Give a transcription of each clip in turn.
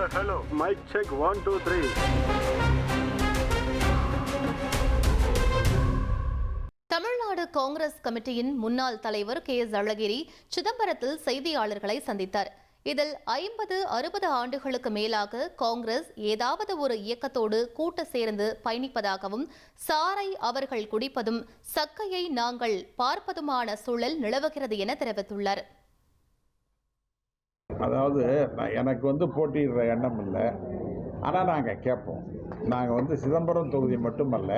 Hello hello mike check one two three Tamil Nadu Congress கமிட்டியின் முன்னாள் தலைவர் K S அழகிரி சிதம்பரத்தில் செய்தியாளர்களை சந்தித்தார். இதில் ஐம்பது அறுபது ஆண்டுகளுக்கு மேலாக காங்கிரஸ் ஏதாவது ஒரு இயக்கத்தோடு கூட்ட சேர்ந்து பயணிப்பதாகவும் சாரை அவர்கள் குடிப்பதும் சக்கையை நாங்கள் பார்ப்பதுமான சூழல் நிலவுகிறது என தெரிவித்துள்ளார். அதாவது நான் எனக்கு வந்து போட்டியிடுற எண்ணம் இல்லை. ஆனால் நாங்கள் கேட்போம் நாங்கள் வந்து சிதம்பரம் தொகுதி மட்டுமல்ல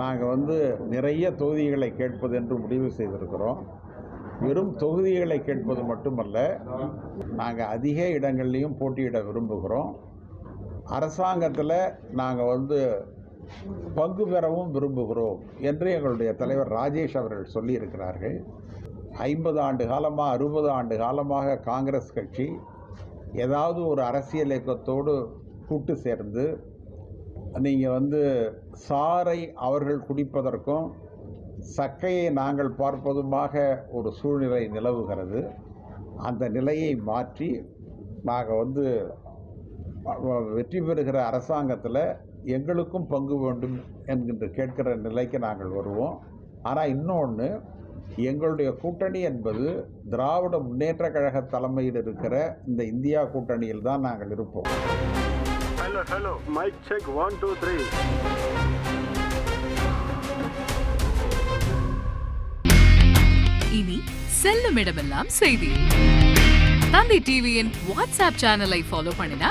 நாங்கள் வந்து நிறைய தொகுதிகளை கேட்பது என்று முடிவு செய்திருக்கிறோம். வெறும் தொகுதிகளை கேட்பது மட்டுமல்ல நாங்கள் அதிக இடங்கள்லையும் போட்டியிட விரும்புகிறோம். அரசாங்கத்தில் நாங்கள் வந்து பங்கு பெறவும் விரும்புகிறோம் என்று எங்களுடைய தலைவர் ராஜேஷ் அவர்கள் சொல்லியிருக்கிறார்கள். ஐம்பது ஆண்டு காலமாக அறுபது ஆண்டு காலமாக காங்கிரஸ் கட்சி ஏதாவது ஒரு அரசியல் இயக்கத்தோடு கூட்டு சேர்ந்து நீங்கள் வந்து சாரை அவர்கள் குடிப்பதற்கும் சக்கையை நாங்கள் பார்ப்பதுமாக ஒரு சூழ்நிலை நிலவுகிறது. அந்த நிலையை மாற்றி நாங்கள் வந்து வெற்றி பெறுகிற அரசாங்கத்தில் எங்களுக்கும் பங்கு வேண்டும் என்கின்ற கேட்கிற நிலைக்கு நாங்கள் வருவோம் ஆனால் இன்னொன்று எங்களுடைய கூட்டணி என்பது திராவிட முன்னேற்ற கழக தலைமையில் இருக்கிற இந்த இந்தியா கூட்டணியில் தான் நாங்கள் இருப்போம் Hello, hello. Mic check one, two, three. இனி செல்லும் இடமெல்லாம் செய்தி தந்தை டிவியின் வாட்ஸ்அப் சேனலை ஃபாலோ பண்ணினா